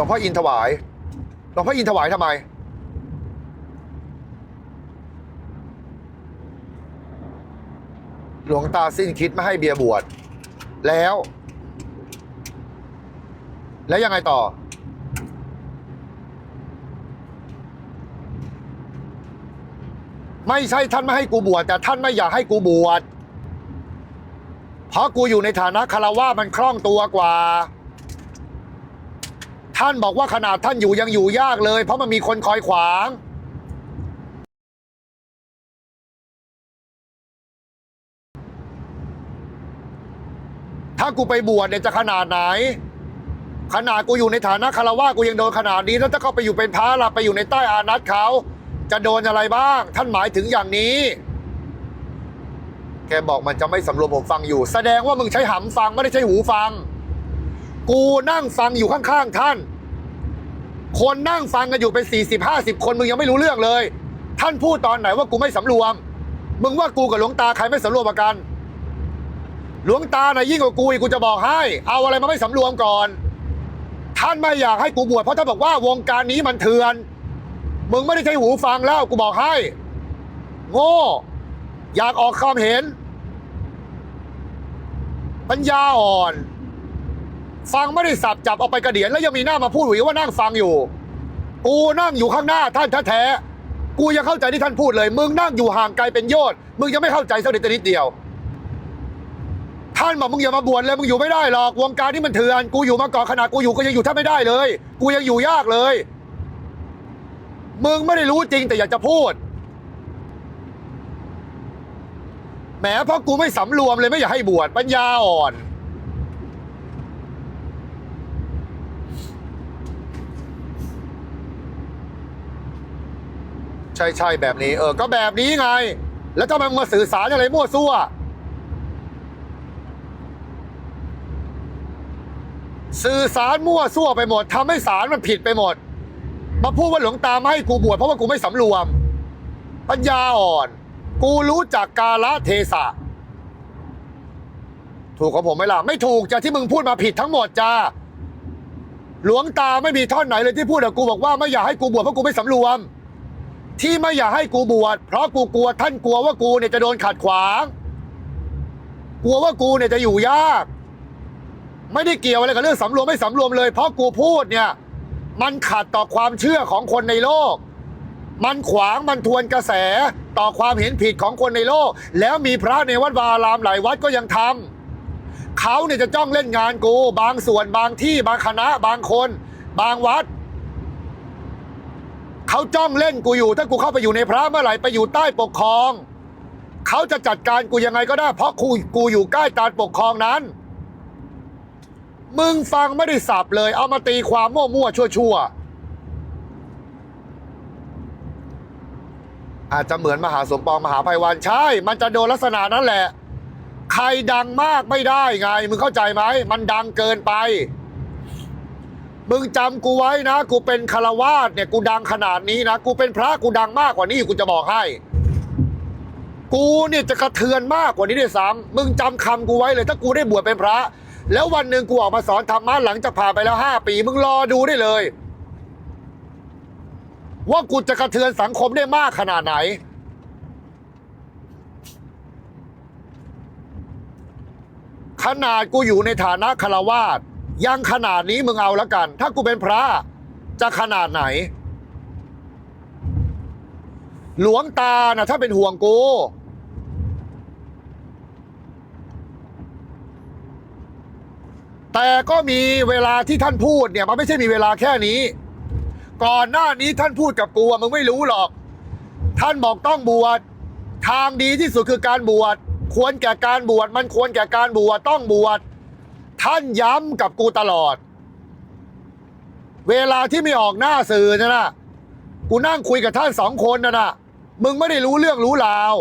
ลวงพ่ออินถวายหลวงพ่ออินถวายทำไม หลวงตาสิ้นคิดไม่ให้เบียร์บวชแล้ว แล้วยังไงต่อ ไม่ใช่ท่านไม่ให้กูบวชแต่ท่านไม่อยากให้กูบวชเพราะกูอยู่ในฐานะคารวะมันคล่องตัวกว่า ท่านบอกว่าขนาดท่านอยู่ยังอยู่ยากเลย เพราะมันมีคนคอยขวาง ถ้ากูไปบวชเนี่ยจะขนาดไหน ขนาดกูอยู่ในฐานะคารวะกูยังโดนขนาดนี้ แล้วถ้าเขาไปอยู่เป็นพระล่ะไปอยู่ในใต้อานัตเขาจะโดนอะไรบ้าง ท่านหมายถึงอย่างนี้แกบอกมันจะไม่สำรวมผมฟังอยู่ แสดงว่ามึงใช้หำฟังไม่ได้ใช้หูฟัง กูนั่งฟังอยู่ข้างๆท่าน คนนั่งฟังกันอยู่เป็นสี่สิบห้าสิบคนมึงยังไม่รู้เรื่องเลย ท่านพูดตอนไหนว่ากูไม่สำรวม มึงว่ากูกับหลวงตาใครไม่สำรวมกัน หลวงตาน่ะยิ่งกว่ากูอีกกูจะบอกให้ เอาอะไรมาไม่สำรวมก่อน ท่านไม่อยากให้กูบวชเพราะท่านบอกว่าวงการนี้มันเถื่อน มึงไม่ได้ใช้หูฟังแล้วกูบอกให้ โง่ อยากออกความเห็น ปัญญาอ่อน ฟังไม่ได้สับจับเอาไปกระเดียนแล้วยังมีหน้ามาพูดหรือว่านั่งฟังอยู่ กูนั่งอยู่ข้างหน้าท่านแท้ๆกูยังเข้าใจที่ท่านพูดเลย มึงนั่งอยู่ห่างไกลเป็นโยชน์มึงยังไม่เข้าใจสักนิดนิดเดียว ท่านบอกมึงอย่ามาบวชเลยมึงอยู่ไม่ได้หรอกวงการนี้มันเถื่อนกูอยู่มาก่อนขนาดกูอยู่ก็ยังอยู่แทบไม่ได้เลย กูยังอยู่ยากเลย มึงไม่ได้รู้จริงแต่อยากจะพูดแหมเพราะกูไม่สำรวมเลยไม่อยากให้บวชปัญญาอ่อน ช่ใช่แบบนี้ เออ ก็แบบนี้ไง แล้วทำไมมึงมาสื่อสารอะไรมั่วซั่ว สื่อสารมั่วซั่วไปหมดทำให้สารมันผิดไปหมด มาพูดว่าหลวงตาไม่ให้กูบวชเพราะว่ากูไม่สำรวม ปัญญาอ่อน กูรู้จักกาละเทศะ ถูกของผมไหมล่ะ ไม่ถูกจ้ะที่มึงพูดมาผิดทั้งหมดจ้าหลวงตาไม่มีท่อนไหนเลยที่พูดกับกูบอกว่าไม่อยากให้กูบวชเพราะกูไม่สำรวม ที่ไม่อยากให้กูบวชเพราะกูกลัวท่านกลัวว่ากูเนี่ยจะโดนขัดขวาง กลัวว่ากูเนี่ยจะอยู่ยาก ไม่ได้เกี่ยวอะไรกับเรื่องสำรวมไม่สำรวมเลย เพราะกูพูดเนี่ย มันขัดต่อความเชื่อของคนในโลก มันขวางมันทวนกระแสต่อความเห็นผิดของคนในโลก แล้วมีพระในวัดวารามหลายวัดก็ยังทำเขาเนี่ยจะจ้องเล่นงานกู บางส่วนบางที่บางคณะบางคน บางวัด เขาจ้องเล่นกูอยู่ ถ้ากูเข้าไปอยู่ในพระเมื่อไหร่ไปอยู่ใต้ปกครอง เขาจะจัดการกูยังไงก็ได้ เพราะกูกูอยู่ใกล้การปกครองนั้น มึงฟังไม่ได้สับเลย เอามาตีความมั่วๆชั่วๆอาจจะเหมือนมหาสมปองมหาภัยวันใช่ มันจะโดนลักษณะนั้นแหละ ใครดังมากไม่ได้ไง มึงเข้าใจไหมมันดังเกินไป มึงจำกูไว้นะ กูเป็นคารวาสเนี่ยกูดังขนาดนี้นะ กูเป็นพระกูดังมากกว่านี้กูจะบอกให้ กูเนี่ยจะกระเทือนมากกว่านี้ด้วยซ้ำมึงจำคำกูไว้เลย ถ้ากูได้บวชเป็นพระ แล้ววันหนึ่งกูออกมาสอนธรรมะหลังจากผ่านไปแล้วห้าปี มึงรอดูได้เลย ว่ากูจะกระเทือนสังคมได้มากขนาดไหนขนาดกูอยู่ในฐานะคารวาส ยังขนาดนี้มึงเอาล้วกัน ถ้ากูเป็นพระ จะขนาดไหน หลวงตานะถ้าเป็นห่วงกูแต่ก็มีเวลาที่ท่านพูดเนี่ยมันไม่ใช่มีเวลาแค่นี้ ก่อนหน้านี้ท่านพูดกับกูมึงไม่รู้หรอก ท่านบอกต้องบวชทางดีที่สุดคือการบวชควรแก่การบวชมันควรแก่การบวชต้องบวช ท่านย้ำกับกูตลอด เวลาที่ไม่ออกหน้าสื่อนะนะกูนั่งคุยกับท่านสองคนนะนะมึงไม่ได้รู้เรื่องรู้ราว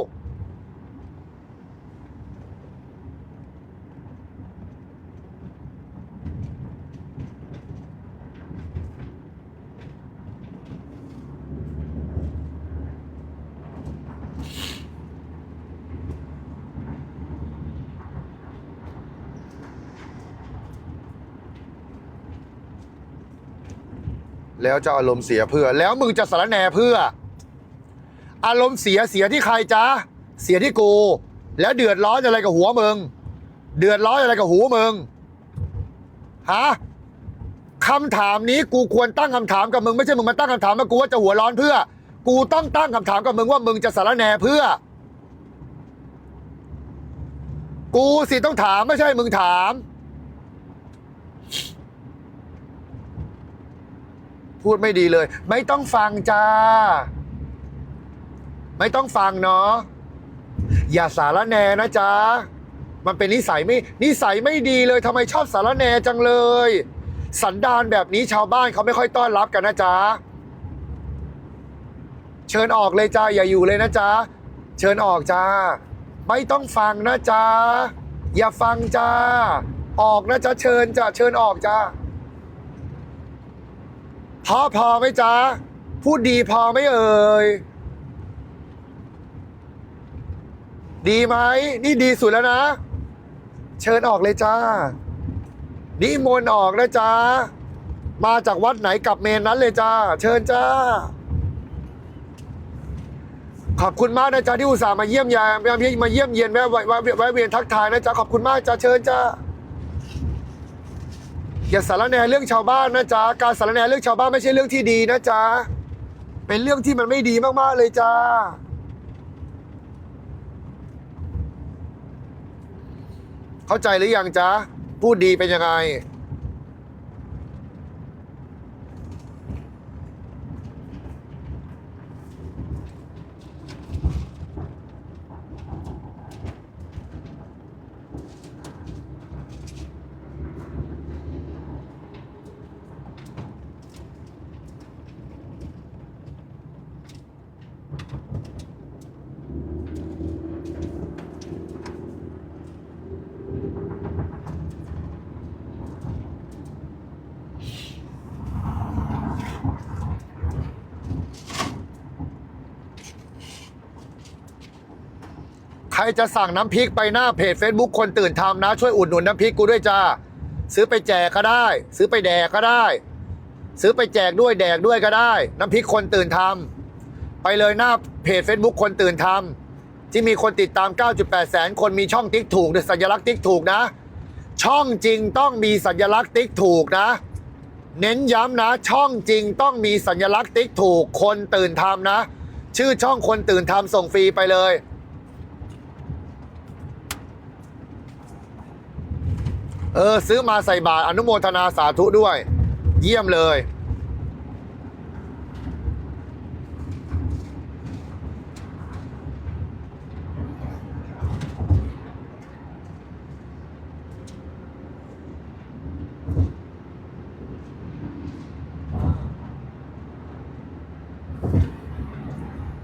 แล้วจะอารมณ์เสียเพื่อ แล้วมึงจะสารแหนเพื่อ อารมณ์เสียเสียที่ใครจ๊ะเสียที่กู แล้วเดือดร้อนอะไรกับหัวมึง เดือดร้อนอะไรกับหูมึงฮะคำถามนี้กูควรตั้งคำถามกับมึงไม่ใช่มึงมาตั้งคำถามมากูว่าจะหัวร้อนเพื่อ กูต้องตั้งคำถามกับมึงว่ามึงจะสารแหนเพื่อ กูสิต้องถามไม่ใช่มึงถาม พูดไม่ดีเลย ไม่ต้องฟังจ้า ไม่ต้องฟังเนาะอย่าสารแนนะจ๊ะมันเป็นนิสัยไม่นิสัยไม่ดีเลยทำไมชอบสารแนจังเลย สันดานแบบนี้ชาวบ้านเขาไม่ค่อยต้อนรับกันนะจ๊ะเชิญออกเลยจ้าอย่าอยู่เลยนะจ๊ะเชิญออกจ้า ไม่ต้องฟังนะจ๊ะอย่าฟังจ้าออกนะจ๊ะเชิญจ้าเชิญออกจ้า พอพอไหมจ๊ะ พูดดีพอไหมเอ่ย ดีไหม นี่ดีสุดแล้วนะ เชิญออกเลยจ้านิมนต์ออกนะจ๊ะ มาจากวัดไหนกลับเมนนั้นเลยจ้า เชิญจ้า ขอบคุณมากนะจ๊ะที่อุตส่าห์มาเยี่ยมยามมาเยี่ยมเยียนแวะแวะแวะแวะเวียนทักทายนะจ๊ะ ขอบคุณมากจ้าเชิญจ้า อย่าสารแหนเรื่องชาวบ้านนะจ๊ะการสารแหนเรื่องชาวบ้านไม่ใช่เรื่องที่ดีนะจ๊ะเป็นเรื่องที่มันไม่ดีมากๆเลยจ้าเข้าใจหรือยังจ๊ะพูดดีเป็นยังไง ครจะสั่งน้ำพริกไปหน้าเพจ Facebook คนตื่นทำนะ ช่วยอุดหนุนน้ำพริกกูด้วยจ้าซื้อไปแจกก็ได้ ซื้อไปแดกก็ได้ ซื้อไปแจกด้วยแดกด้วยก็ได้ น้ำพริกคนตื่นทำไปเลยหน้าเพจ Facebook คนตื่นทำที่มีคนติดตาม 9.8 แสน คนมีช่องติ๊กถูกสัญลักษณ์ติ๊กถูกนะ ช่องจริงต้องมีสัญลักษณ์ติ๊กถูกนะ เน้นย้ำนะ ช่องจริงต้องมีสัญลักษณ์ติ๊กถูก คนตื่นทำนะ ชื่อช่องคนตื่นทำส่งฟรีไปเลย เออ ซื้อมาใส่บาตรอนุโมทนาสาธุด้วย เยี่ยมเลย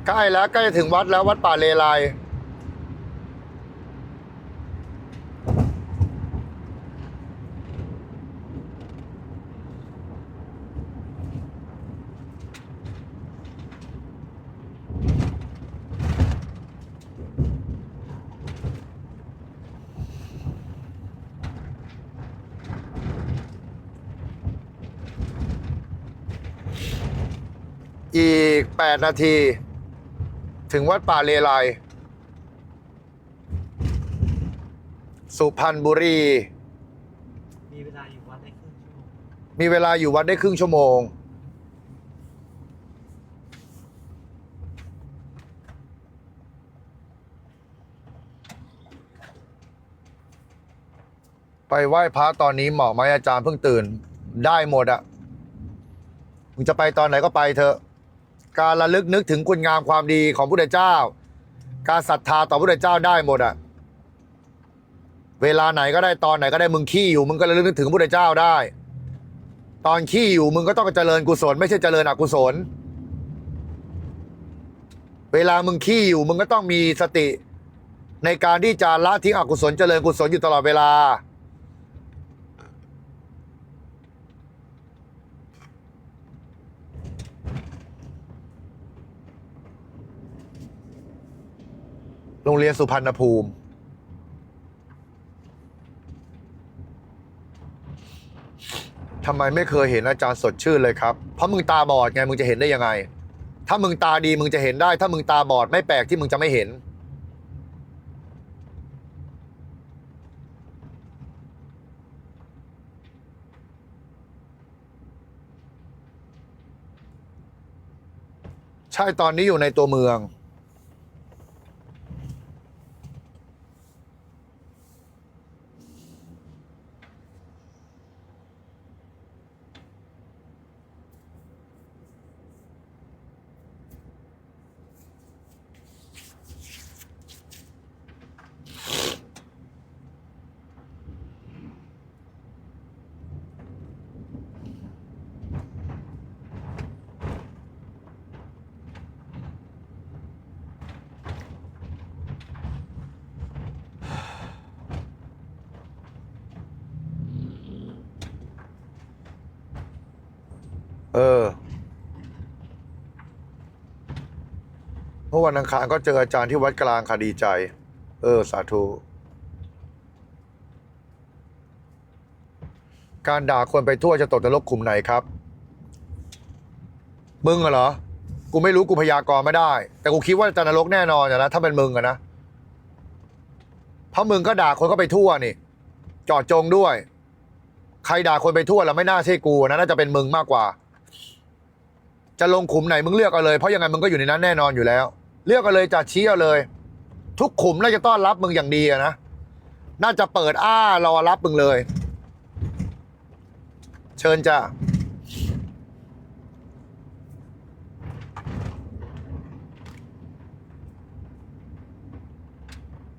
ใกล้แล้วใกล้ถึงวัดแล้ววัดป่าเลไลก 8 นาที ถึงวัดป่าเลไลสุพรรณบุรี มีเวลาอยู่วัดได้ครึ่งชั่วโมงมีเวลาอยู่วัดได้ครึ่งชั่วโมง ไปไหว้พระตอนนี้เหมาะไหมอาจารย์เพิ่งตื่น ได้หมดอะมึงจะไปตอนไหนก็ไปเถอะ การระลึกนึกถึงคุณงามความดีของพระพุทธเจ้า การศรัทธาต่อพระพุทธเจ้าได้หมดอะเวลาไหนก็ได้ตอนไหนก็ได้มึงขี้อยู่มึงก็ระลึกนึกถึงพระพุทธเจ้าได้ ตอนขี้อยู่มึงก็ต้องเจริญกุศล ไม่ใช่เจริญอกุศล เวลามึงขี้อยู่มึงก็ต้องมีสติในการที่จะละทิ้งอกุศลเจริญกุศลอยู่ตลอดเวลา โรงเรียนสุพรรณภูมิ ทำไมไม่เคยเห็นอาจารย์สดชื่นเลยครับ เพราะมึงตาบอดไงมึงจะเห็นได้ยังไง ถ้ามึงตาดีมึงจะเห็นได้ ถ้ามึงตาบอดไม่แปลกที่มึงจะไม่เห็น ใช่ตอนนี้อยู่ในตัวเมือง มื่อวันอังคารก็เจออาจารย์ที่วัดกลางค่ะดีใจ เออ สาธุ การด่าคนไปทั่วจะตกนรกขุมไหนครับ มึงเหรอ กูไม่รู้กูพยากรณ์ไม่ได้ แต่กูคิดว่าจะนรกแน่นอนอะนะ ถ้าเป็นมึงอะนะ เพราะมึงก็ด่าคนก็ไปทั่วนี่ จอดจงด้วย ใครด่าคนไปทั่วแล้วไม่น่าใช่กูนะน่าจะเป็นมึงมากกว่าจะลงขุมไหนมึงเลือกเอาเลย เพราะยังไงมึงก็อยู่ในนั้นแน่นอนอยู่แล้ว เลือกเอาเลยจัดชี้เอาเลย ทุกขุมน่าจะต้อนรับมึงอย่างดีอะนะน่าจะเปิดอ้ารอรับมึงเลย เชิญจ้า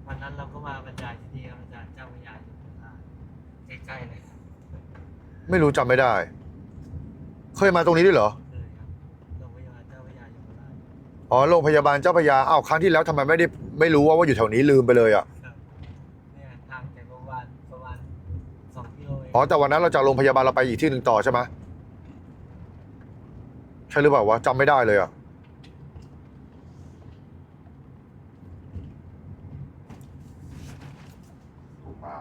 วันนั้นเราก็มาบรรยายที่นี่ครับอาจารย์เจ้าพระยาอยู่ข้างล่างใกล้ๆเลย ไม่รู้จำไม่ได้ เคยมาตรงนี้ด้วยเหรอ อ๋อโรงพยาบาลเจ้าพระยาอ้าวครั้งที่แล้วทำไมไม่ได้ไม่รู้ว่าว่าอยู่แถวนี้ลืมไปเลยอะครับเนี่ยทางจากโรงพยาบาลประมาณสองกิโลเองอ๋อแต่วันนั้นเราจากโรงพยาบาลเราไปอีกที่หนึ่งต่อใช่ไหมใช่หรือเปล่าวะจำไม่ได้เลยอะลูกปลา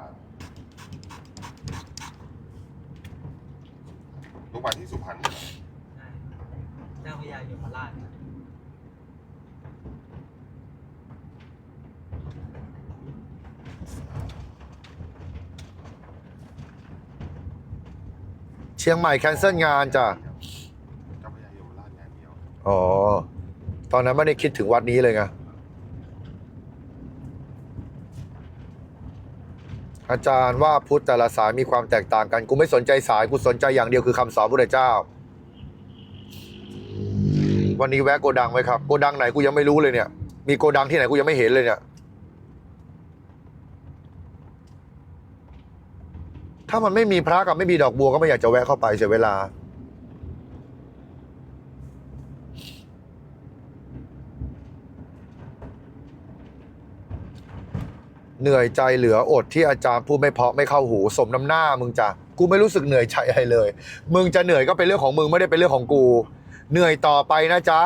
ลูกปลาที่สุพรรณเหรอใช่เจ้าพระยาอยู่ข้างล่างครับ เชียงใหม่แคนเซิลงานจ้ะอ๋อ ตอนนั้นไม่ได้คิดถึงวัดนี้เลยไงอาจารย์ว่าพุทธแต่ละสายมีความแตกต่างกัน กูไม่สนใจสาย กูสนใจอย่างเดียวคือคำสอนพระเจ้า วันนี้แวะโกดังไหมครับ โกดังไหนกูยังไม่รู้เลยเนี่ย มีโกดังที่ไหนกูยังไม่เห็นเลยเนี่ย ถ้ามันไม่มีพระกับไม่มีดอกบัวก็ไม่อยากจะแวะเข้าไปเสียเวลา เหนื่อยใจเหลืออดที่อาจารย์พูดไม่เพาะไม่เข้าหูสมน้ำหน้ามึงจ้ะกูไม่รู้สึกเหนื่อยใจอะไรเลย มึงจะเหนื่อยก็เป็นเรื่องของมึงไม่ได้เป็นเรื่องของกู เหนื่อยต่อไปนะจ๊ะ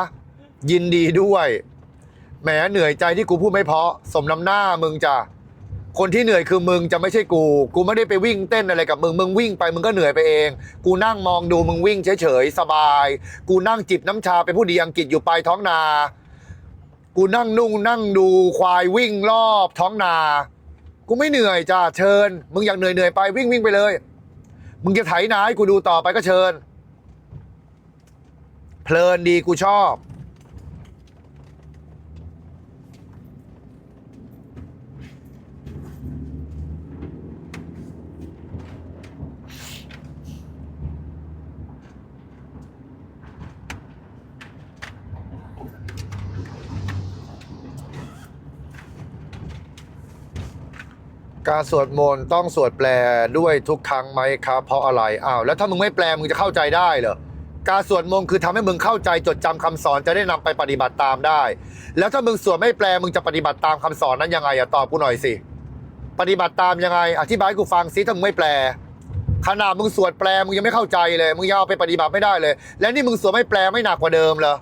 ยินดีด้วยแหมเหนื่อยใจที่กูพูดไม่เพาะสมน้ำหน้ามึงจ้ะ คนที่เหนื่อยคือมึงจะไม่ใช่กู กูไม่ได้ไปวิ่งเต้นอะไรกับมึง มึงวิ่งไปมึงก็เหนื่อยไปเอง กูนั่งมองดูมึงวิ่งเฉยๆสบาย กูนั่งจิบน้ำชาเป็นผู้ดีอังกฤษอยู่ปลายท้องนา กูนั่งนุ่งนั่งดูควายวิ่งรอบท้องนา กูไม่เหนื่อยจ้าเชิญ มึงอยากเหนื่อยเหนื่อยไปวิ่งวิ่งไปเลย มึงจะไถนาให้กูดูต่อไปก็เชิญ เพลินดีกูชอบ การสวดมนต์ต้องสวดแปลด้วยทุกครั้งไหมครับเพราะอะไรอ้าวแล้วถ้ามึงไม่แปลมึงจะเข้าใจได้เหรอการสวดมนต์คือทำให้มึงเข้าใจจดจำคำสอนจะได้นำไปปฏิบัติตามได้ แล้วถ้ามึงสวดไม่แปลมึงจะปฏิบัติตามคำสอนนั้นยังไงอะตอบกูหน่อยสิปฏิบัติตามยังไง อธิบายให้กูฟังซิถ้ามึงไม่แปลขนาดมึงสวดแปลมึงยังไม่เข้าใจเลย มึงยังเอาไปปฏิบัติไม่ได้เลย แล้วนี่มึงสวดไม่แปลไม่หนักกว่าเดิมเหรอ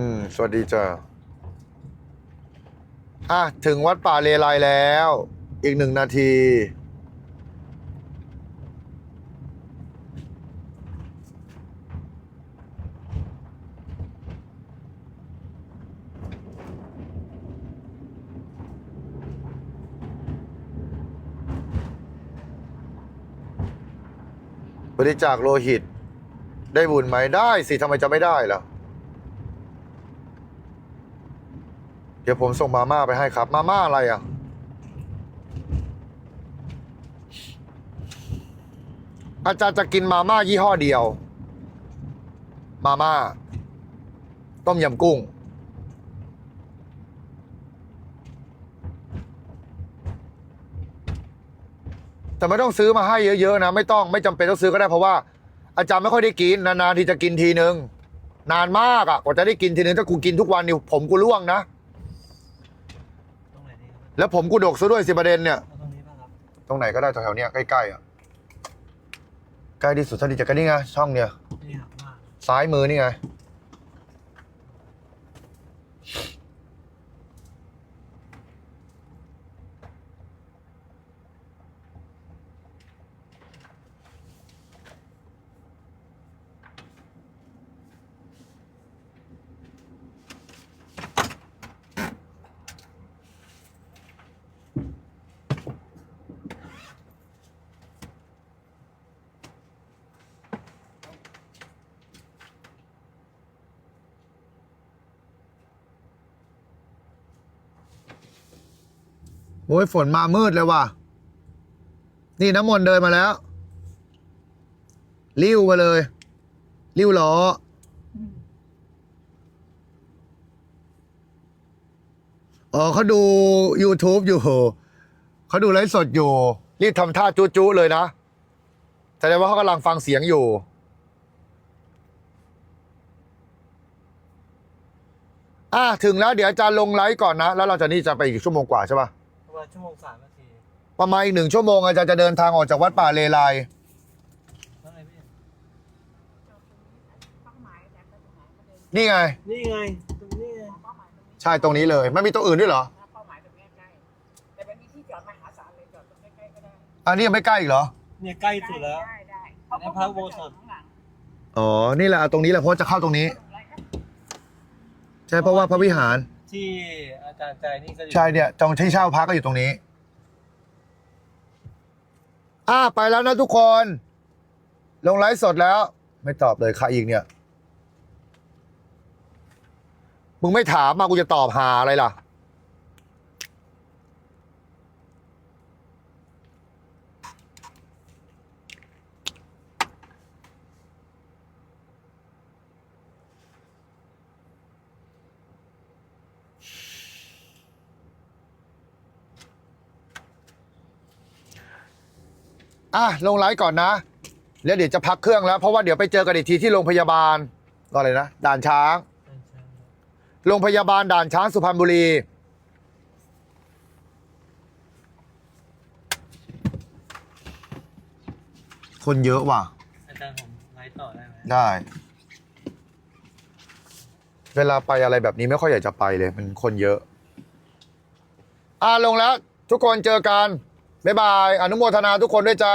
อืม สวัสดีจ้าอะ ถึงวัดป่าเลไลแล้ว อีกหนึ่งนาที บริจาคโลหิต ได้บุญไหมได้สิทำไมจะไม่ได้ล่ะ ดี๋ยวผมส่งมาม่าไปให้ครับ มาม่าอะไรอะ อาจารย์จะกินมาม่ายี่ห้อเดียว มาม่า ต้มยำกุ้ง แต่ไม่ต้องซื้อมาให้เยอะๆนะ ไม่ต้องไม่จำเป็นต้องซื้อก็ได้เพราะว่า อาจารย์ไม่ค่อยได้กินนานๆที่จะกินทีนึงนานมากอะกว่าจะได้กินทีนึงถ้ากูกินทุกวันนี่ผมกูร่วงนะ ตรงไหนดีครับ แล้วผมกูดกซะด้วยสิประเด็นเนี่ยเอาตรงนี้ป่ะครับตรงไหนก็ได้แถวๆเนี้ยใกล้ๆอะใกล้ที่สุดเท่าที่จะกันนี่ไงช่องเนี่ยนี่ครับมากซ้ายมือนี่ไง โอ้ยฝนมามืดเลยว่ะ นี่น้ำมนต์เดินมาแล้ว ริ้วมาเลย ริ้วล้อ อ๋อเขาดู YouTube อยู่ เขาดูไลฟ์สดอยู่ รีบทำท่าจู้ๆเลยนะ แสดงว่าเขากำลังฟังเสียงอยู่อะถึงแล้วเดี๋ยวอาจารย์ลงไลฟ์ก่อนนะ แล้วเราจะนี่จะไปอีกชั่วโมงกว่าใช่ปะ ประมาณชั่วโมงสามนาทีประมาณอีกหนึ่งชั่วโมงอาจารย์จะเดินทางออกจากวัดป่าเลไลแล้วไงพี่นี่ไง นี่ไงตรงนี้ไงใช่ตรงนี้เลยไม่มีตัวอื่นด้วยเหรอ เป้าหมายตรงเนี้ยใกล้แต่มันมีที่จอดมหาศาลเลยจอดตรงใกล้ๆก็ได้อันนี้ยังไม่ใกล้อีกเหรอ เนี่ยใกล้สุดแล้ว ได้ได้ในพระอุโบสถข้างหลังอ๋อ นี่แหละเอาตรงนี้แหละเพราะจะเข้าตรงนี้อะไรครับใช่เพราะว่าพระวิหาร ที่อาจารย์ใจนี่ก็อยู่ใช่เนี่ยจองที่เช่าพักก็อยู่ตรงนี้ อ่าไปแล้วนะทุกคน ลงไลฟ์สดแล้ว ไม่ตอบเลยใครอีกเนี่ย มึงไม่ถามมากูจะตอบหาอะไรล่ะ อะลงไลฟ์ก่อนนะ แล้วเดี๋ยวจะพักเครื่องแล้ว เพราะว่าเดี๋ยวไปเจอกันอีกทีที่โรงพยาบาลก็อะไรนะด่านช้างโรงพยาบาลด่านช้างสุพรรณบุรี คนเยอะว่ะ อาจารย์ผมไลฟ์ต่อได้ไหมได้ เวลาไปอะไรแบบนี้ไม่ค่อยอยากจะไปเลย มันคนเยอะ อ่าลงแล้ว ทุกคนเจอกัน บ๊ายบาย อนุโมทนาทุกคนด้วยจ้า